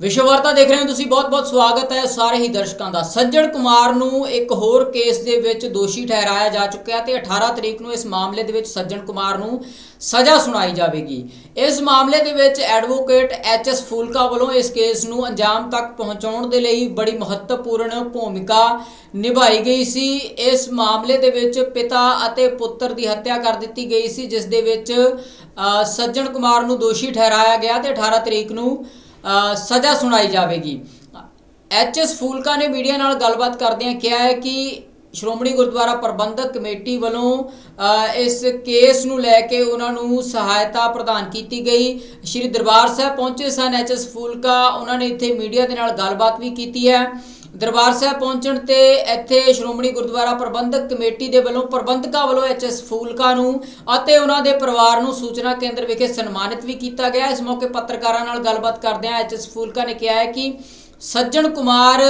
ਵਿਸ਼ਵ ਵਾਰਤਾ ਦੇਖ ਰਹੇ ਹੋ ਤੁਸੀਂ ਬਹੁਤ-ਬਹੁਤ ਸਵਾਗਤ ਹੈ ਸਾਰੇ ਹੀ ਦਰਸ਼ਕਾਂ ਦਾ। ਸੱਜਣ ਕੁਮਾਰ ਨੂੰ ਇੱਕ ਹੋਰ ਕੇਸ ਦੇ ਵਿੱਚ ਦੋਸ਼ੀ ਠਹਿਰਾਇਆ ਜਾ ਚੁੱਕਿਆ ਤੇ 18 ਤਰੀਕ ਨੂੰ ਇਸ ਮਾਮਲੇ ਦੇ ਵਿੱਚ ਸੱਜਣ ਕੁਮਾਰ ਨੂੰ ਸਜ਼ਾ ਸੁਣਾਈ ਜਾਵੇਗੀ। ਇਸ ਮਾਮਲੇ ਦੇ ਵਿੱਚ ਐਡਵੋਕੇਟ ਐਚ ਐਸ ਫੂਲਕਾ ਵੱਲੋਂ ਇਸ ਕੇਸ ਨੂੰ ਅੰਜਾਮ ਤੱਕ ਪਹੁੰਚਾਉਣ ਦੇ ਲਈ ਬੜੀ ਮਹੱਤਵਪੂਰਨ ਭੂਮਿਕਾ ਨਿਭਾਈ ਗਈ ਸੀ। ਇਸ ਮਾਮਲੇ ਦੇ ਵਿੱਚ ਪਿਤਾ ਅਤੇ ਪੁੱਤਰ ਦੀ ਹੱਤਿਆ ਕਰ ਦਿੱਤੀ ਗਈ ਸੀ, ਜਿਸ ਦੇ ਵਿੱਚ ਸੱਜਣ ਕੁਮਾਰ ਨੂੰ ਦੋਸ਼ੀ ਠਹਿਰਾਇਆ ਗਿਆ ਤੇ 18 ਤਰੀਕ ਨੂੰ ਸਜ਼ਾ ਸੁਣਾਈ ਜਾਵੇਗੀ। ਐਚ ਐਸ ਫੂਲਕਾ ਨੇ ਮੀਡੀਆ ਨਾਲ ਗੱਲਬਾਤ ਕਰਦਿਆਂ ਕਿਹਾ ਹੈ ਕਿ ਸ਼੍ਰੋਮਣੀ ਗੁਰਦੁਆਰਾ ਪ੍ਰਬੰਧਕ ਕਮੇਟੀ ਵੱਲੋਂ ਇਸ ਕੇਸ ਨੂੰ ਲੈ ਕੇ ਉਹਨਾਂ ਨੂੰ ਸਹਾਇਤਾ ਪ੍ਰਦਾਨ ਕੀਤੀ ਗਈ। ਸ਼੍ਰੀ ਦਰਬਾਰ ਸਾਹਿਬ ਪਹੁੰਚੇ ਸਨ ਐਚ ਐਸ ਫੂਲਕਾ। ਉਹਨਾਂ ਨੇ ਇੱਥੇ ਮੀਡੀਆ ਦੇ ਨਾਲ ਗੱਲਬਾਤ ਵੀ ਕੀਤੀ ਹੈ। ਦਰਬਾਰ ਸਾਹਿਬ ਪਹੁੰਚਣ ਤੇ ਇੱਥੇ ਸ਼੍ਰੋਮਣੀ ਗੁਰਦੁਆਰਾ ਪ੍ਰਬੰਧਕ ਕਮੇਟੀ ਦੇ ਵੱਲੋਂ ਪ੍ਰਬੰਧਕਾਂ ਵੱਲੋਂ ਐਚਐਸ ਫੂਲਕਾ ਨੂੰ ਅਤੇ ਉਹਨਾਂ ਦੇ ਪਰਿਵਾਰ ਨੂੰ ਸੂਚਨਾ ਕੇਂਦਰ ਵਿਖੇ ਸਨਮਾਨਿਤ ਵੀ ਕੀਤਾ ਗਿਆ। ਇਸ ਮੌਕੇ ਪੱਤਰਕਾਰਾਂ ਨਾਲ ਗੱਲਬਾਤ ਕਰਦਿਆਂ ਐਚਐਸ ਫੂਲਕਾ ਨੇ ਕਿਹਾ ਹੈ ਕਿ ਸੱਜਣ ਕੁਮਾਰ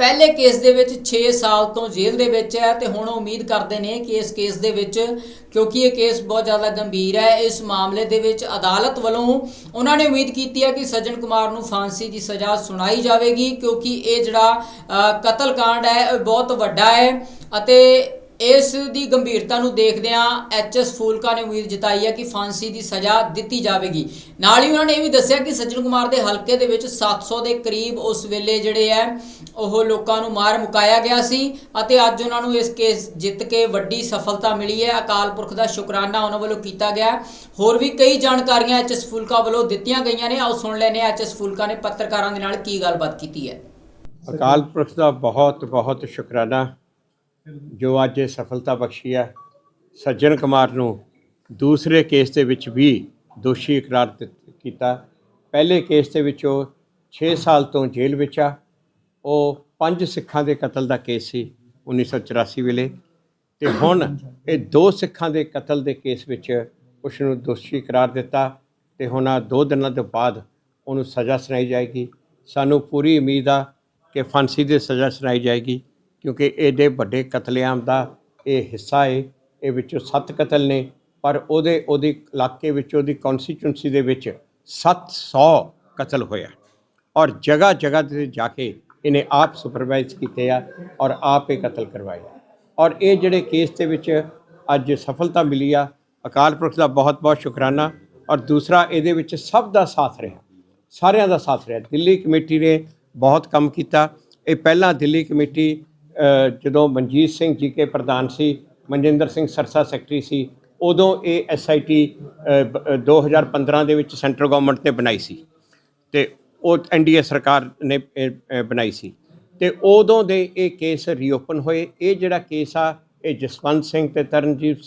ਪਹਿਲੇ ਕੇਸ ਦੇ ਵਿੱਚ 6 ਸਾਲ ਤੋਂ ਜੇਲ੍ਹ ਦੇ ਵਿੱਚ ਹੈ ਤੇ ਹੁਣ ਉਮੀਦ ਕਰਦੇ ਨੇ ਕਿ ਇਸ ਕੇਸ ਦੇ ਵਿੱਚ ਕਿਉਂਕਿ ਇਹ ਕੇਸ ਬਹੁਤ ਜ਼ਿਆਦਾ ਗੰਭੀਰ ਹੈ ਇਸ ਮਾਮਲੇ ਦੇ ਵਿੱਚ ਅਦਾਲਤ ਵੱਲੋਂ ਉਹਨਾਂ ਨੇ ਉਮੀਦ ਕੀਤੀ ਹੈ ਕਿ ਸੱਜਣ ਕੁਮਾਰ ਨੂੰ ਫਾਂਸੀ ਦੀ ਸਜ਼ਾ ਸੁਣਾਈ ਜਾਵੇਗੀ ਕਿਉਂਕਿ ਇਹ ਜਿਹੜਾ ਅ, ਕਤਲकांड ਹੈ ਇਹ ਬਹੁਤ ਵੱਡਾ ਹੈ ਅਤੇ ਇਸ ਦੀ ਗੰਭੀਰਤਾ ਨੂੰ ਦੇਖਦਿਆਂ ਐਚਐਸ ਫੂਲਕਾ ਨੇ ਉਮੀਦ ਜਤਾਈ ਹੈ ਕਿ ਫਾਂਸੀ ਦੀ ਸਜ਼ਾ ਦਿੱਤੀ ਜਾਵੇਗੀ। ਨਾਲ ਹੀ ਉਹਨਾਂ ਨੇ ਇਹ ਵੀ ਦੱਸਿਆ ਕਿ ਸੱਜਣ ਕੁਮਾਰ ਦੇ ਹਲਕੇ ਦੇ ਵਿੱਚ 700 ਦੇ ਕਰੀਬ ਉਸ ਵੇਲੇ ਜਿਹੜੇ ਹੈ, ਉਹ ਲੋਕਾਂ ਨੂੰ ਮਾਰ ਮੁਕਾਇਆ ਗਿਆ ਸੀ ਅਤੇ ਅੱਜ ਉਹਨਾਂ ਨੂੰ ਇਸ ਕੇਸ ਜਿੱਤ ਕੇ ਵੱਡੀ ਸਫਲਤਾ ਮਿਲੀ ਹੈ। ਅਕਾਲ ਪੁਰਖ ਦਾ ਸ਼ੁਕਰਾਨਾ ਉਹਨਾਂ ਵੱਲੋਂ ਕੀਤਾ ਗਿਆ ਹੋਰ ਵੀ ਕਈ ਜਾਣਕਾਰੀਆਂ ਐਚਐਸ ਫੂਲਕਾ ਵੱਲੋਂ ਦਿੱਤੀਆਂ ਗਈਆਂ ਨੇ। ਆਓ ਸੁਣ ਲੈਨੇ ਐਚਐਸ ਫੂਲਕਾ ਨੇ ਪੱਤਰਕਾਰਾਂ ਦੇ ਨਾਲ ਕੀ ਗੱਲਬਾਤ ਕੀਤੀ ਹੈ। ਅਕਾਲ ਪੁਰਖ ਦਾ ਬਹੁਤ ਬਹੁਤ ਸ਼ੁਕਰਾਨਾ। ਜੋ ਅੱਜ ਇਹ ਸਫਲਤਾ ਬਖਸ਼ੀ ਹੈ, ਸੱਜਣ ਕੁਮਾਰ ਨੂੰ ਦੂਸਰੇ ਕੇਸ ਦੇ ਵਿੱਚ ਵੀ ਦੋਸ਼ੀ ਇਕਰਾਰ ਦਿੱਤ- ਕੀਤਾ। ਪਹਿਲੇ ਕੇਸ ਦੇ ਵਿੱਚ ਉਹ 6 ਸਾਲ ਤੋਂ ਜੇਲ੍ਹ ਵਿੱਚ ਆ। ਉਹ ਪੰਜ ਸਿੱਖਾਂ ਦੇ ਕਤਲ ਦਾ ਕੇਸ ਸੀ 1984 ਵੇਲੇ। ਤੇ ਹੁਣ ਇਹ ਦੋ ਸਿੱਖਾਂ ਦੇ ਕਤਲ ਦੇ ਕੇਸ ਵਿੱਚ ਉਸ ਨੂੰ ਦੋਸ਼ੀ ਇਕਰਾਰ ਦਿੱਤਾ ਤੇ ਹੁਣ ਆ ਦੋ ਦਿਨਾਂ ਤੋਂ ਬਾਅਦ ਉਹਨੂੰ ਸਜ਼ਾ ਸੁਣਾਈ ਜਾਏਗੀ। ਸਾਨੂੰ ਪੂਰੀ ਉਮੀਦ ਆ ਕਿ ਫਾਂਸੀ ਦੀ ਸਜ਼ਾ ਸੁਣਾਈ ਜਾਏਗੀ। ਕਿਉਂਕਿ ਇਹਦੇ ਵੱਡੇ ਕਤਲੇਆਮ ਦਾ ਇਹ ਹਿੱਸਾ ਹੈ ਇਹ ਵਿੱਚੋਂ ਸੱਤ ਕਤਲ ਨੇ, ਪਰ ਉਹਦੇ, ਉਹਦੀ ਇਲਾਕੇ ਵਿੱਚ, ਉਹਦੀ ਕਨਸਟੀਚੁਐਂਸੀ ਦੇ ਵਿੱਚ 700 ਕਤਲ ਹੋਇਆ। ਔਰ ਜਗ੍ਹਾ ਜਗ੍ਹਾ ਤੇ ਜਾ ਕੇ ਇਹਨੇ ਆਪ ਸੁਪਰਵਾਈਜ਼ ਕੀਤੇ ਆ ਔਰ ਆਪ ਇਹ ਕਤਲ ਕਰਵਾਏ ਔਰ ਇਹ ਜਿਹੜੇ ਕੇਸ ਦੇ ਵਿੱਚ ਅੱਜ ਸਫਲਤਾ ਮਿਲੀ ਆ, ਅਕਾਲ ਪੁਰਖ ਦਾ ਬਹੁਤ ਬਹੁਤ ਸ਼ੁਕਰਾਨਾ। ਔਰ ਦੂਸਰਾ, ਇਹਦੇ ਵਿੱਚ ਸਭ ਦਾ ਸਾਥ ਰਿਹਾ, ਸਾਰਿਆਂ ਦਾ ਸਾਥ ਰਿਹਾ। ਦਿੱਲੀ ਕਮੇਟੀ ਨੇ ਬਹੁਤ ਕੰਮ ਕੀਤਾ। ਇਹ ਪਹਿਲਾਂ ਦਿੱਲੀ ਕਮੇਟੀ ਜਦੋਂ ਮਨਜੀਤ ਸਿੰਘ ਜੀ ਕੇ ਪ੍ਰਧਾਨ ਸੀ, ਮਨਜਿੰਦਰ ਸਿੰਘ ਸਰਸਾ ਸੈਕਟਰੀ ਸੀ, ਉਦੋਂ ਇਹ ਐਸਆਈਟੀ 2015 ਦੇ ਵਿੱਚ ਸੈਂਟਰ ਗਵਰਨਮੈਂਟ ਨੇ ਬਣਾਈ ਸੀ ਤੇ ਉਹ ਐਨਡੀਏ ਸਰਕਾਰ ਨੇ ਬਣਾਈ ਸੀ। ਤੇ ਉਦੋਂ ਦੇ ਇਹ ਕੇਸ ਰੀਓਪਨ ਹੋਏ। ਇਹ ਜਿਹੜਾ ਕੇਸ ਆ, ਇਹ ਜਸਵੰਤ ਸਿੰਘ ਤੇ ਤਰਨਜੀਤ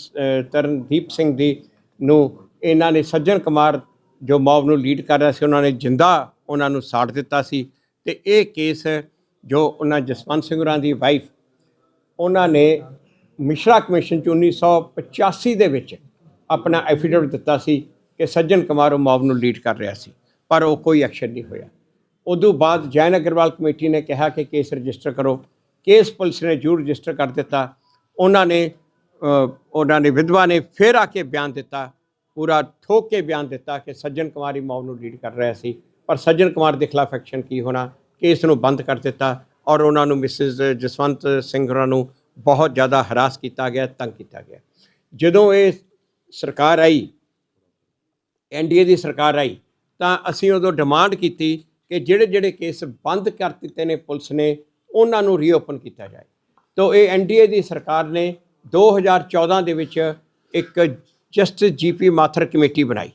ਤਰਨਦੀਪ ਸਿੰਘ ਦੀ ਨੂੰ ਇਹਨਾਂ ਨੇ ਸੱਜਣ ਕੁਮਾਰ ਜੋ ਮੌਬ ਨੂੰ ਲੀਡ ਕਰ ਰਿਹਾ ਸੀ, ਉਹਨਾਂ ਨੇ ਜਿੰਦਾ ਉਹਨਾਂ ਨੂੰ ਸਾੜ ਦਿੱਤਾ ਸੀ। ਤੇ ਇਹ ਕੇਸ ਜੋ ਉਹਨਾਂ ਜਸਵੰਤ ਸਿੰਘ ਹੋਰਾਂ ਦੀ ਵਾਈਫ ਉਹਨਾਂ ਨੇ ਮਿਸ਼ਰਾ ਕਮਿਸ਼ਨ ਚ 1985 ਦੇ ਵਿੱਚ ਆਪਣਾ ਐਫੀਡੇਵਿਟ ਦਿੱਤਾ ਸੀ ਕਿ ਸੱਜਣ ਕੁਮਾਰ ਉਹ ਮੌਬ ਨੂੰ ਲੀਡ ਕਰ ਰਿਹਾ ਸੀ, ਪਰ ਉਹ ਕੋਈ ਐਕਸ਼ਨ ਨਹੀਂ ਹੋਇਆ। ਉਦੋਂ ਬਾਅਦ ਜੈਨ ਅਗਰਵਾਲ ਕਮੇਟੀ ਨੇ ਕਿਹਾ ਕਿ ਕੇਸ ਰਜਿਸਟਰ ਕਰੋ। ਕੇਸ ਪੁਲਿਸ ਨੇ ਜੂਰ ਰਜਿਸਟਰ ਕਰ ਦਿੱਤਾ। ਉਹਨਾਂ ਨੇ ਉਹਨਾਂ ਨੇ ਵਿਧਵਾ ਨੇ ਫਿਰ ਆ ਕੇ ਬਿਆਨ ਦਿੱਤਾ। ਪੂਰਾ ਠੋਕ ਕੇ ਬਿਆਨ ਦਿੱਤਾ ਕਿ ਸੱਜਣ ਕੁਮਾਰ ਹੀ ਮੌਬ ਨੂੰ ਲੀਡ ਕਰ ਰਿਹਾ ਸੀ। ਪਰ ਸੱਜਣ ਕੁਮਾਰ ਦੇ ਖਿਲਾਫ ਐਕਸ਼ਨ ਕੀ ਹੋਣਾ? ਕੇਸ ਨੂੰ ਬੰਦ ਕਰ ਦਿੱਤਾ ਔਰ ਉਹਨਾਂ ਨੂੰ ਮਿਸਿਸ ਜਸਵੰਤ ਸਿੰਘ ਹੋਰਾਂ ਨੂੰ ਬਹੁਤ ਜ਼ਿਆਦਾ ਹਰਾਸ ਕੀਤਾ ਗਿਆ, ਤੰਗ ਕੀਤਾ ਗਿਆ। ਜਦੋਂ ਇਹ ਸਰਕਾਰ ਆਈ ਐਨਡੀਏ ਦੀ ਸਰਕਾਰ ਆਈ, ਤਾਂ ਅਸੀਂ ਉਦੋਂ ਡਿਮਾਂਡ ਕੀਤੀ ਕਿ ਜਿਹੜੇ ਜਿਹੜੇ ਕੇਸ ਬੰਦ ਕਰ ਦਿੱਤੇ ਨੇ ਪੁਲਿਸ ਨੇ, ਉਹਨਾਂ ਨੂੰ ਰੀਓਪਨ ਕੀਤਾ ਜਾਏ। ਤੋਂ ਇਹ ਐਨਡੀਏ ਦੀ ਸਰਕਾਰ ਨੇ 2014 ਦੇ ਵਿੱਚ ਇੱਕ ਜਸਟਿਸ ਜੀਪੀ ਮਾਥਰ ਕਮੇਟੀ ਬਣਾਈ।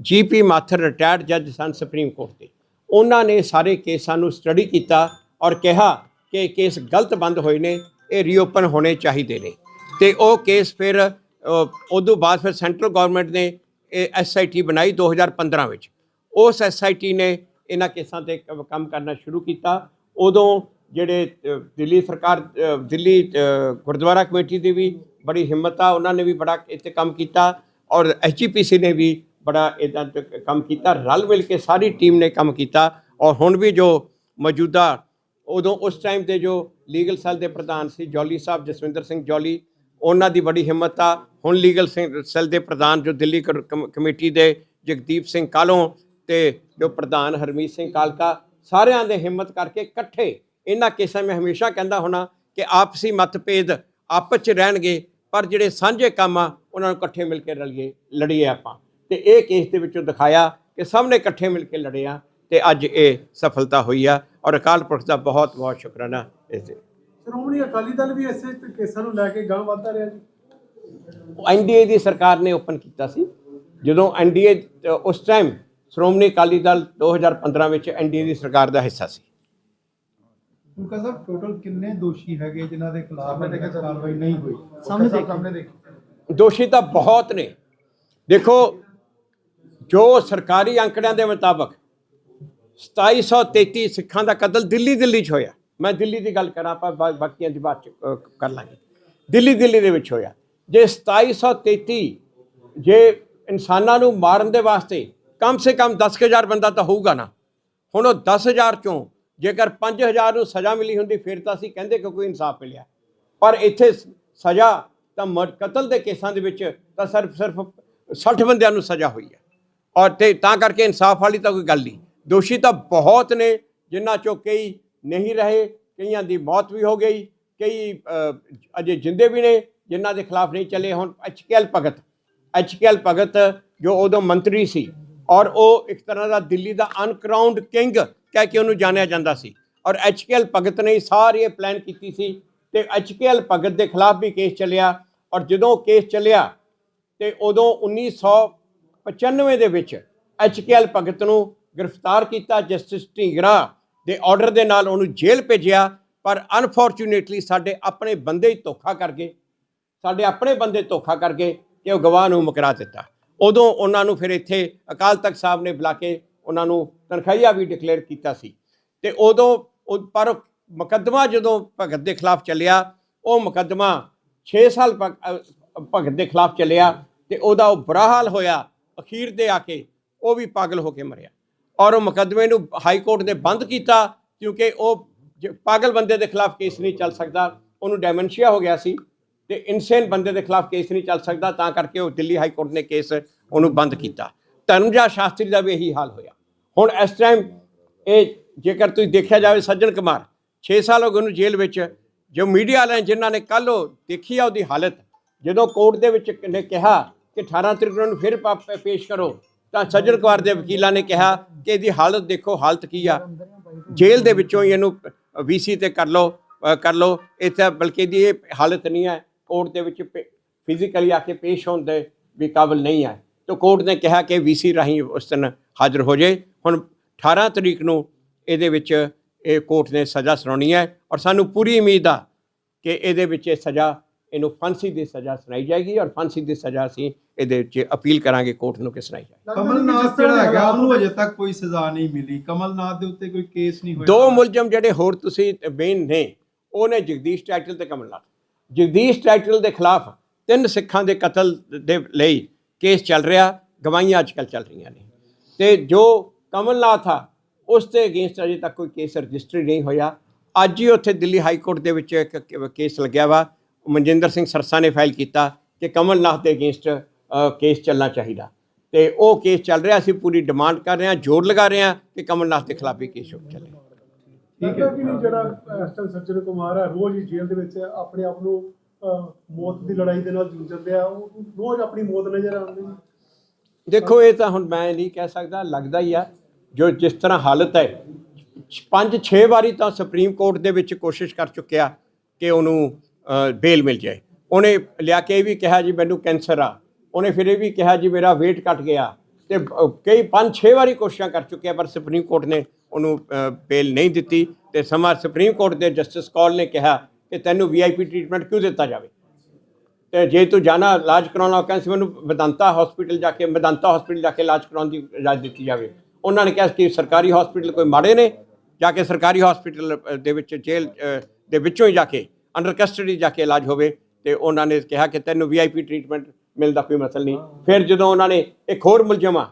ਜੀਪੀ ਮਾਥਰ ਰਿਟਾਇਰਡ ਜੱਜ ਸਨ ਸੁਪਰੀਮ ਕੋਰਟ ਦੇ। ਉਹਨਾਂ ਨੇ ਸਾਰੇ ਕੇਸਾਂ ਨੂੰ ਸਟੱਡੀ ਕੀਤਾ ਔਰ ਕਿਹਾ ਕਿ ਕੇਸ ਗਲਤ ਬੰਦ ਹੋਏ ਨੇ, ਇਹ ਰੀਓਪਨ ਹੋਣੇ ਚਾਹੀਦੇ ਨੇ। ਤੇ ਉਹ ਕੇਸ ਫਿਰ ਉਦੋਂ ਬਾਅਦ ਫਿਰ ਸੈਂਟਰਲ ਗਵਰਨਮੈਂਟ ਨੇ ਇਹ ਐਸਆਈਟੀ ਬਣਾਈ 2015 ਵਿੱਚ। ਉਸ ਐਸਆਈਟੀ ਨੇ ਇਹਨਾਂ ਕੇਸਾਂ ਤੇ ਕ- ਕੰਮ ਕਰਨਾ ਸ਼ੁਰੂ ਕੀਤਾ। ਉਦੋਂ ਜਿਹੜੇ ਦਿੱਲੀ ਸਰਕਾਰ ਦਿੱਲੀ ਗੁਰਦੁਆਰਾ ਕਮੇਟੀ ਦੀ ਵੀ ਬੜੀ ਹਿੰਮਤ ਆ, ਉਹਨਾਂ ਨੇ ਵੀ ਬੜਾ ਇੱਥੇ ਕੰਮ ਕੀਤਾ ਔਰ ਐਚਜੀਪੀਸੀ ਨੇ ਵੀ ਬੜਾ ਇਦਾਂ ਕੰਮ ਕੀਤਾ, ਰਲ ਮਿਲ ਕੇ ਸਾਰੀ ਟੀਮ ਨੇ ਕੰਮ ਕੀਤਾ ਔਰ ਹੁਣ ਵੀ ਜੋ ਮੌਜੂਦਾ ਉਦੋਂ ਉਸ ਟਾਈਮ ਤੇ ਜੋ ਲੀਗਲ ਸੈੱਲ ਦੇ ਪ੍ਰਧਾਨ ਸੀ ਜੌਲੀ ਸਾਹਿਬ ਜਸਵਿੰਦਰ ਸਿੰਘ ਜੌਲੀ ਉਹਨਾਂ ਦੀ ਬੜੀ ਹਿੰਮਤ ਆ। ਹੁਣ ਲੀਗਲ ਸੈੱਲ ਦੇ ਪ੍ਰਧਾਨ ਜੋ ਦਿੱਲੀ ਕਰ- ਕਮ- ਕਮੇਟੀ ਦੇ ਜਗਦੀਪ ਸਿੰਘ ਕਾਲੋਂ ਤੇ ਜੋ ਪ੍ਰਧਾਨ ਹਰਮੀਤ ਸਿੰਘ ਕਾਲਕਾ, ਸਾਰਿਆਂ ਦੇ ਹਿੰਮਤ ਕਰਕੇ ਇਕੱਠੇ ਇਹਨਾਂ ਕੇਸਾਂ ਮੈਂ ਹਮੇਸ਼ਾ ਕਹਿੰਦਾ ਹੁਣਾ ਕਿ ਆਪਸੀ ਮਤਭੇਦ ਆਪਸ ਚ ਰਹਿਣਗੇ, ਪਰ ਜਿਹੜੇ ਸਾਂਝੇ ਕੰਮ ਆ, ਉਹਨਾਂ ਨੂੰ ਇਕੱਠੇ ਮਿਲ ਕੇ ਰਲੀਏ, ਲੜੀਏ ਆਪਾਂ। ਤੇ ਇਹ ਕੇਸ ਦੇ ਵਿੱਚੋਂ ਦਿਖਾਇਆ ਕਿ ਸਭ ਨੇ ਇਕੱਠੇ ਮਿਲ ਕੇ ਲੜੇ ਆ ਤੇ ਅੱਜ ਇਹ ਸਫਲਤਾ ਹੋਈ ਆ ਔਰ ਅਕਾਲ ਪੁਰਖ ਦਾ ਬਹੁਤ ਬਹੁਤ ਸ਼ੁਕਰਾਨਾ ਇਸ ਦੇ ਸ਼੍ਰੋਮਣੀ ਅਕਾਲੀ ਦਲ ਵੀ ਇਸੇ ਕੇਸਾਂ ਨੂੰ ਲੈ ਕੇ ਗਾਂ ਵਧਦਾ ਰਿਹਾ ਜੀ। ਐਨਡੀਏ ਦੀ ਸਰਕਾਰ ਨੇ ਓਪਨ ਕੀਤਾ ਸੀ। ਜਦੋਂ ਐਨਡੀਏ ਉਸ ਟਾਈਮ ਸ਼੍ਰੋਮਣੀ ਅਕਾਲੀ ਦਲ 2015 ਵਿੱਚ ਐਨਡੀਏ ਦੀ ਸਰਕਾਰ ਦਾ ਹਿੱਸਾ ਸੀ। ਉਨਕਾ ਸਾਹਿਬ ਟੋਟਲ ਕਿੰਨੇ ਦੋਸ਼ੀ ਹੈਗੇ ਜਿਨ੍ਹਾਂ ਦੇ ਖਿਲਾਫ ਅਜੇ ਤੱਕ ਕਾਰਵਾਈ ਨਹੀਂ ਹੋਈ? ਸਾਹਮਣੇ ਦੇਖੋ। ਸਾਹਮਣੇ ਦੇਖੋ। ਦੋਸ਼ੀ ਤਾਂ ਬਹੁਤ ਨੇ। ਦੇਖੋ ਜੋ ਸਰਕਾਰੀ ਅੰਕੜਿਆਂ ਦੇ ਮੁਤਾਬਕ 2733 ਸਿੱਖਾਂ ਦਾ ਕਤਲ ਦਿੱਲੀ ਦਿੱਲੀ 'ਚ ਹੋਇਆ। ਮੈਂ ਦਿੱਲੀ ਦੀ ਗੱਲ ਕਰਾਂ, ਆਪਾਂ ਬਾ- ਬਾਕੀਆਂ ਦੀ ਬਾਤ 'ਚ ਕਰ ਲਾਂਗੇ। ਦਿੱਲੀ ਦਿੱਲੀ ਦੇ ਵਿੱਚ ਹੋਇਆ। ਜੇ 2733 ਜੇ ਇਨਸਾਨਾਂ ਨੂੰ ਮਾਰਨ ਦੇ ਵਾਸਤੇ ਕਮ ਸੇ ਕਮ 10000 ਬੰਦਾ ਤਾਂ ਹੋਊਗਾ ਨਾ। ਹੁਣ ਉਹ 10000 ਚੋਂ ਜੇਕਰ 5000 ਨੂੰ ਸਜ਼ਾ ਮਿਲੀ ਹੁੰਦੀ, ਫਿਰ ਤਾਂ ਅਸੀਂ ਕਹਿੰਦੇ ਕਿ ਕੋਈ ਇਨਸਾਫ ਮਿਲਿਆ। ਪਰ ਇੱਥੇ ਸ- ਸਜ਼ਾ ਤਾਂ ਮਰ- ਕਤਲ ਦੇ ਕੇਸਾਂ ਦੇ ਵਿੱਚ ਤਾਂ ਸਿਰਫ ਸਿਰਫ 60 ਬੰਦਿਆਂ ਨੂੰ ਸਜ਼ਾ ਹੋਈ ਹੈ। ਔਰ ਤੇ ਤਾਂ ਕਰਕੇ ਇਨਸਾਫ ਵਾਲੀ ਤਾਂ ਕੋਈ ਗੱਲ ਨਹੀਂ। ਦੋਸ਼ੀ ਤਾਂ ਬਹੁਤ ਨੇ, ਜਿਨ੍ਹਾਂ ਚੋਂ ਕਈ ਨਹੀਂ ਰਹੇ, ਕਈਆਂ ਦੀ ਮੌਤ ਵੀ ਹੋ ਗਈ, ਕਈ ਅਜੇ ਜਿੰਦੇ ਵੀ ਨੇ, ਜਿਨ੍ਹਾਂ ਦੇ ਖਿਲਾਫ ਨਹੀਂ ਚੱਲੇ ਹੁਣ ਐਚਕੇਐਲ ਭਗਤ। ਐਚਕੇਐਲ ਭਗਤ ਜੋ ਉਦੋਂ ਮੰਤਰੀ ਸੀ ਔਰ ਉਹ ਇੱਕ ਤਰ੍ਹਾਂ ਦਾ ਦਿੱਲੀ ਦਾ ਅਨਕਰਾਊਂਡ ਕਿੰਗ ਕਹਿ ਕੇ ਉਹਨੂੰ ਜਾਣਿਆ ਜਾਂਦਾ ਸੀ। ਔਰ ਐਚਕੇਐਲ ਭਗਤ ਨੇ ਸਾਰੀ ਇਹ ਪਲਾਨ ਕੀਤੀ ਸੀ ਤੇ ਐਚਕੇਐਲ ਭਗਤ ਦੇ ਖਿਲਾਫ ਵੀ ਕੇਸ ਚੱਲਿਆ ਔਰ ਜਦੋਂ ਕੇਸ ਚੱਲਿਆ ਤੇ ਉਦੋਂ 1995 ਦੇ ਵਿੱਚ ਐਚਕੇਐਲ ਭਗਤ ਨੂੰ ਗ੍ਰਿਫਤਾਰ ਕੀਤਾ, ਜਸਟਿਸ ਢੀਂਗਰਾ ਦੇ ਆਰਡਰ ਦੇ ਨਾਲ ਉਹਨੂੰ ਜੇਲ੍ਹ ਭੇਜਿਆ, ਪਰ ਅਨਫੋਰਚੂਨੇਟਲੀ ਸਾਡੇ ਆਪਣੇ ਬੰਦੇ ਹੀ ਧੋਖਾ ਕਰ ਗਏ। ਸਾਡੇ ਆਪਣੇ ਬੰਦੇ ਧੋਖਾ ਕਰ ਗਏ ਕਿ ਉਹ ਗਵਾਹ ਨੂੰ ਮੁਕਰਾ ਦਿੱਤਾ। ਉਦੋਂ ਉਹਨਾਂ ਨੂੰ ਫਿਰ ਇੱਥੇ ਅਕਾਲ ਤਖਤ ਸਾਹਿਬ ਨੇ ਬੁਲਾ ਕੇ ਉਹਨਾਂ ਨੂੰ ਤਨਖਾਹੀਆ ਵੀ ਡਿਕਲੇਅਰ ਕੀਤਾ ਸੀ। ਤੇ ਉਦੋਂ ਪਰ ਮੁਕੱਦਮਾ ਜਦੋਂ ਭਗਤ ਦੇ ਖਿਲਾਫ ਚੱਲਿਆ, ਉਹ ਮੁਕੱਦਮਾ 6 ਸਾਲ ਭਗ- ਭਗਤ ਦੇ ਖਿਲਾਫ ਚੱਲਿਆ ਤੇ ਉਹਦਾ ਉਹ ਬੁਰਾ ਹਾਲ ਹੋਇਆ। ਅਖੀਰ ਦੇ ਆ ਕੇ ਉਹ ਵੀ ਪਾਗਲ ਹੋ ਕੇ ਮਰਿਆ। ਔਰ ਉਹ ਮੁਕੱਦਮੇ ਨੂੰ ਹਾਈ ਕੋਰਟ ਨੇ ਬੰਦ ਕੀਤਾ ਕਿਉਂਕਿ ਉਹ ਜ- ਪਾਗਲ ਬੰਦੇ ਦੇ ਖਿਲਾਫ ਕੇਸ ਨਹੀਂ ਚੱਲ ਸਕਦਾ। ਉਹਨੂੰ ਡੈਮੈਂਸ਼ੀਆ ਹੋ ਗਿਆ ਸੀ ਤੇ ਇਨਸੇਨ ਬੰਦੇ ਦੇ ਖਿਲਾਫ ਕੇਸ ਨਹੀਂ ਚੱਲ ਸਕਦਾ। ਤਾਂ ਕਰਕੇ ਉਹ ਦਿੱਲੀ ਹਾਈ ਕੋਰਟ ਨੇ ਕੇਸ ਉਹਨੂੰ ਬੰਦ ਕੀਤਾ। ਧਰਮਜਾ ਸ਼ਾਸਤਰੀ ਦਾ ਵੀ ਇਹੀ ਹਾਲ ਹੋਇਆ। ਹੁਣ ਇਸ ਟਾਈਮ ਇਹ ਜੇਕਰ ਤੁਸੀਂ ਦੇਖਿਆ ਜਾਵੇ ਸੱਜਣ ਕੁਮਾਰ 6 ਸਾਲ ਹੋ ਗਏ ਉਹਨੂੰ ਜੇਲ੍ਹ ਵਿੱਚ। ਜੋ ਮੀਡੀਆ ਵਾਲਿਆਂ ਜਿਨ੍ਹਾਂ ਨੇ ਕੱਲ ਉਹ ਦੇਖੀ ਆ ਉਹਦੀ ਹਾਲਤ, ਜਦੋਂ ਕੋਰਟ ਦੇ ਵਿੱਚ ਨੇ ਕਿਹਾ ਕਿ 18 ਤਰੀਕ ਨੂੰ ਉਹਨੂੰ ਫਿਰ ਪਾ- ਪੇਸ਼ ਕਰੋ। ਤਾਂ ਸੱਜਣ ਕੁਮਾਰ ਦੇ ਵਕੀਲਾਂ ਨੇ ਕਿਹਾ ਕਿ ਇਹਦੀ ਹਾਲਤ ਦੇਖੋ, ਹਾਲਤ ਕੀ ਆ। ਜੇਲ੍ਹ ਦੇ ਵਿੱਚੋਂ ਹੀ ਇਹਨੂੰ ਵੀਸੀ ਤੇ ਕਰ ਲਓ ਕਰ ਲਓ। ਇੱਥੇ ਬਲਕਿ ਦੀ ਇਹ ਹਾਲਤ ਨਹੀਂ ਹੈ ਕੋਰਟ ਦੇ ਵਿੱਚ ਫਿਜ਼ੀਕਲੀ ਆ ਕੇ ਪੇਸ਼ ਹੋਣ ਦੇ ਵੀ ਕਾਬਲ ਨਹੀਂ ਹੈ ਤਾਂ ਕੋਰਟ ਨੇ ਕਿਹਾ ਕਿ ਵੀਸੀ ਰਾਹੀਂ ਉਸ ਦਿਨ ਹਾਜ਼ਰ ਹੋ ਜਾਏ ਹੁਣ 18 ਤਰੀਕ ਨੂੰ ਇਹਦੇ ਵਿੱਚ ਇਹ ਕੋਰਟ ਨੇ ਸਜ਼ਾ ਸੁਣਾਉਣੀ ਹੈ। ਔਰ ਸਾਨੂੰ ਪੂਰੀ ਉਮੀਦ ਆ ਕਿ ਇਹਦੇ ਵਿੱਚ ਇਹ ਸਜ਼ਾ ਇਹਨੂੰ ਫਾਂਸੀ ਦੀ ਸਜ਼ਾ ਸੁਣਾਈ ਜਾਏਗੀ ਔਰ ਫਾਂਸੀ ਦੀ ਸਜ਼ਾ ਅਸੀਂ ਇਹਦੇ ਵਿੱਚ ਅਪੀਲ ਕਰਾਂਗੇ ਕੋਰਟ ਨੂੰ ਕਿ ਸੁਣਾਈ ਜਾਏ। ਕਮਲਨਾਥ ਜਿਹੜਾ ਹੈਗਾ ਉਹਨੂੰ ਅਜੇ ਤੱਕ ਕੋਈ ਸਜ਼ਾ ਨਹੀਂ ਮਿਲੀ। ਕਮਲਨਾਥ ਦੇ ਉੱਤੇ ਕੋਈ ਕੇਸ ਨਹੀਂ ਹੋਇਆ। ਦੋ ਮੁਲਜ਼ਮ ਜਿਹੜੇ ਹੋਰ ਤੁਸੀਂ ਮੇਨ ਨੇ ਉਹ ਨੇ ਜਗਦੀਸ਼ ਟਾਈਟਲ ਤੇ ਕਮਲਨਾਥ। ਜਗਦੀਸ਼ ਟਾਈਟਲ ਦੇ ਖਿਲਾਫ ਤਿੰਨ ਸਿੱਖਾਂ ਦੇ ਕਤਲ ਦੇ ਲਈ ਕੇਸ ਚੱਲ ਰਿਹਾ ਗਵਾਹੀਆਂ ਅੱਜਕੱਲ ਚੱਲ ਰਹੀਆਂ ਨੇ। ਤੇ ਜੋ ਕਮਲਨਾਥ ਆ ਉਸ ਤੇ ਅਗੇਂਸਟ ਅਜੇ ਤੱਕ ਕੋਈ ਕੇਸ ਰਜਿਸਟਰੀ ਨਹੀਂ ਹੋਇਆ। ਅੱਜ ਹੀ ਉੱਥੇ ਦਿੱਲੀ ਹਾਈ ਕੋਰਟ ਦੇ ਵਿੱਚ ਇੱਕ ਕੇਸ ਲੱਗਿਆ ਵਾ ਮਨਜਿੰਦਰ ਸਿੰਘ ਸਰਸਾ ਨੇ ਫਾਈਲ ਕੀਤਾ ਕਿ ਕਮਲਨਾਥ ਦੇ ਅਗੇਂਸਟ ਕੇਸ ਚੱਲਣਾ ਚਾਹੀਦਾ। ਤੇ ਉਹ ਕੇਸ ਚੱਲ ਰਿਹਾ ਅਸੀਂ ਪੂਰੀ ਡਿਮਾਂਡ ਕਰ ਰਹੇ ਹਾਂ ਜ਼ੋਰ ਲਗਾ ਰਹੇ ਹਾਂ ਕਿ ਕਮਲਨਾਥ ਦੇ ਖਿਲਾਫ ਵੀ ਕੇਸ ਚੱਲੇ। ਲੱਗਦਾ ਕਿ ਨਹੀਂ ਜਿਹੜਾ ਟਾਈਮ ਸੱਜਣ ਕੁਮਾਰ ਹੈ ਰੋਜ਼ ਹੀ ਜੇਲ੍ਹ ਦੇ ਵਿੱਚ ਆਪਣੇ ਆਪ ਨੂੰ ਮੌਤ ਦੀ ਲੜਾਈ ਦੇ ਨਾਲ ਜੂਝਦੇ ਆ। ਉਹ ਰੋਜ਼ ਆਪਣੀ ਮੌਤ ਨਜ਼ਰ ਆਉਂਦੀ ਹੈ। ਦੇਖੋ ਇਹ ਤਾਂ ਹੁਣ ਮੈਂ ਨਹੀਂ ਕਹਿ ਸਕਦਾ ਲੱਗਦਾ ਹੀ ਆ। ਜੋ ਜਿਸ ਤਰ੍ਹਾਂ ਹਾਲਤ ਹੈ ਪੰਜ ਛੇ ਵਾਰੀ ਤਾਂ ਸੁਪਰੀਮ ਕੋਰਟ ਦੇ ਵਿੱਚ ਕੋਸ਼ਿਸ਼ ਕਰ ਚੁੱਕਿਆ ਕਿ ਉਹਨੂੰ ਬੇਲ ਮਿਲ ਜਾਏ। ਉਹਨੇ ਲਿਆ ਕੇ ਇਹ ਵੀ ਕਿਹਾ ਜੀ, ਮੈਨੂੰ ਕੈਂਸਰ ਆ। ਉਹਨੇ ਫਿਰ ਇਹ ਵੀ ਕਿਹਾ ਜੀ, ਮੇਰਾ weight ਘਟ ਗਿਆ। ਤੇ ਕਈ ਪੰਜ ਛੇ ਵਾਰੀ ਕੋਸ਼ਿਸ਼ਾਂ ਕਰ ਚੁੱਕਿਆ, ਪਰ ਸੁਪਰੀਮ ਕੋਰਟ ਨੇ ਉਹਨੂੰ ਬੇਲ ਨਹੀਂ ਦਿੱਤੀ। ਤੇ ਸਮਾਂ ਸੁਪਰੀਮ ਕੋਰਟ ਦੇ ਜਸਟਿਸ ਕੌਲ ਨੇ ਕਿਹਾ ਕਿ ਤੈਨੂੰ ਵੀਆਈਪੀ ਟ੍ਰੀਟਮੈਂਟ ਕਿਉਂ ਦਿੱਤਾ ਜਾਵੇ? ਤੇ ਜੇ ਤੂੰ ਜਾਣਾ, ਇਲਾਜ ਕਰਾਉਣਾ ਕਹਿੰਦਾ ਮੈਨੂੰ ਮੈਦਾਂਤਾ ਹਸਪੀਟਲ ਜਾ ਕੇ, ਮੈਦਾਂਤਾ ਹਸਪੀਟਲ ਜਾ ਕੇ ਇਲਾਜ ਕਰਾਉਣ ਦੀ ਇਜਾਜ਼ਤ ਦਿੱਤੀ ਜਾਵੇ। ਉਹਨਾਂ ਨੇ ਕਿਹਾ ਕਿ ਸਰਕਾਰੀ ਹਸਪੀਟਲ ਕੋਈ ਮਾੜੇ ਨੇ, ਜਾ ਕੇ ਸਰਕਾਰੀ ਹਸਪੀਟਲ ਦੇ ਵਿੱਚ, ਜੇਲ੍ਹ ਦੇ ਵਿੱਚੋਂ ਹੀ ਜਾ ਕੇ ਅੰਡਰ ਕਸਟਡੀ ਜਾ ਕੇ ਇਲਾਜ ਹੋਵੇ ਤੇ ਉਹਨਾਂ ਨੇ ਕਿਹਾ ਕਿ ਤੈਨੂੰ ਵੀਆਈਪੀ ਟ੍ਰੀਟਮੈਂਟ ਮਿਲਦਾ ਕੋਈ ਮਸਲ ਨਹੀਂ। ਫਿਰ ਜਦੋਂ ਉਹਨਾਂ ਨੇ ਇੱਕ ਹੋਰ ਮੁਲਜ਼ਮ ਆ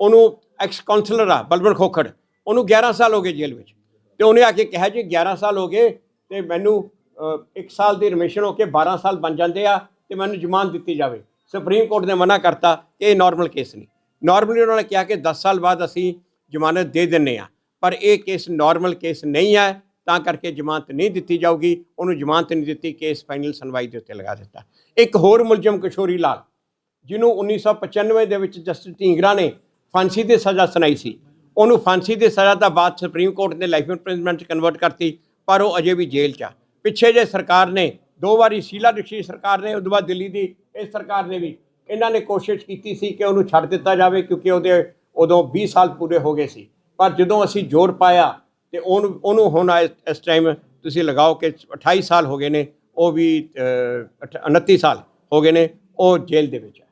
ਉਹਨੂੰ ਐਕਸ ਕਾਉਂਸਲਰ ਆ ਬਲਵੰਤ ਖੋਖੜ ਉਹਨੂੰ 11 ਸਾਲ ਹੋ ਗਏ ਜੇਲ੍ਹ ਵਿੱਚ। ਤੇ ਉਹਨੇ ਆ ਕੇ ਕਿਹਾ ਜੀ 11 ਸਾਲ ਹੋ ਗਏ ਤੇ ਮੈਨੂੰ 1 ਸਾਲ ਦੀ ਰਿਮਿਸ਼ਨ ਹੋ ਕੇ 12 ਸਾਲ ਬਣ ਜਾਂਦੇ ਆ ਤੇ ਮੈਨੂੰ ਜ਼ਮਾਨਤ ਦਿੱਤੀ ਜਾਵੇ। ਸੁਪਰੀਮ ਕੋਰਟ ਨੇ ਮਨਾ ਕਰਤਾ ਕਿ ਇਹ ਨਾਰਮਲ ਕੇਸ ਨਹੀਂ। ਨਾਰਮਲੀ ਉਹਨਾਂ ਨੇ ਕਿਹਾ ਕਿ 10 ਸਾਲ ਬਾਅਦ ਅਸੀਂ ਜ਼ਮਾਨਤ ਦੇ ਦਿੰਨੇ ਆ ਪਰ ਇਹ ਕੇਸ ਨਾਰਮਲ ਕੇਸ ਨਹੀਂ ਹੈ। ਤਾਂ ਕਰਕੇ ਜ਼ਮਾਨਤ ਨਹੀਂ ਦਿੱਤੀ ਜਾਊਗੀ। ਉਹਨੂੰ ਜ਼ਮਾਨਤ ਨਹੀਂ ਦਿੱਤੀ ਕੇਸ ਫਾਈਨਲ ਸੁਣਵਾਈ ਦੇ ਉੱਤੇ ਲਗਾ ਦਿੱਤਾ। ਇੱਕ ਹੋਰ ਮੁਲਜ਼ਮ ਕਿਸ਼ੋਰੀ ਲਾਲ, ਜਿਹਨੂੰ 1995 ਦੇ ਵਿੱਚ ਜਸਟਿਸ ਢੀਂਗਰਾ ਨੇ ਫਾਂਸੀ ਦੀ ਸਜ਼ਾ ਸੁਣਾਈ ਸੀ। ਉਹਨੂੰ ਫਾਂਸੀ ਦੀ ਸਜ਼ਾ ਦਾ ਬਾਅਦ ਸੁਪਰੀਮ ਕੋਰਟ ਨੇ ਲਾਈਫ ਇੰਪ੍ਰਿਜ਼ਨਮੈਂਟ ਚ ਕਨਵਰਟ ਕਰਤੀ, ਪਰ ਉਹ ਅਜੇ ਵੀ ਜੇਲ੍ਹ 'ਚ ਆ। ਪਿੱਛੇ ਜੇ ਸਰਕਾਰ ਨੇ, ਦੋ ਵਾਰੀ ਸ਼ੀਲਾ ਦੀਕਸ਼ਿਤ ਸਰਕਾਰ ਨੇ ਉਦੋਂ ਬਾਅਦ ਦਿੱਲੀ ਦੀ ਇਸ ਸਰਕਾਰ ਨੇ ਵੀ ਇਹਨਾਂ ਨੇ ਕੋਸ਼ਿਸ਼ ਕੀਤੀ ਸੀ ਕਿ ਉਹਨੂੰ ਛੱਡ ਦਿੱਤਾ ਜਾਵੇ, ਕਿਉਂਕਿ ਉਹਦੇ ਉਦੋਂ 20 ਸਾਲ ਪੂਰੇ ਹੋ ਗਏ ਸੀ। ਪਰ ਜਦੋਂ ਅਸੀਂ ਜ਼ੋਰ ਪਾਇਆ ਤੇ ਉਹਨੂੰ ਉਹਨੂੰ ਹੁਣ ਇਸ- ਟਾਈਮ ਤੁਸੀਂ ਲਗਾਓ ਕਿ 28 ਸਾਲ ਹੋ ਗਏ ਨੇ, ਉਹ ਵੀ ਅਠ- 29 ਸਾਲ ਹੋ ਗਏ ਨੇ, ਉਹ ਜੇਲ੍ਹ ਦੇ ਵਿੱਚ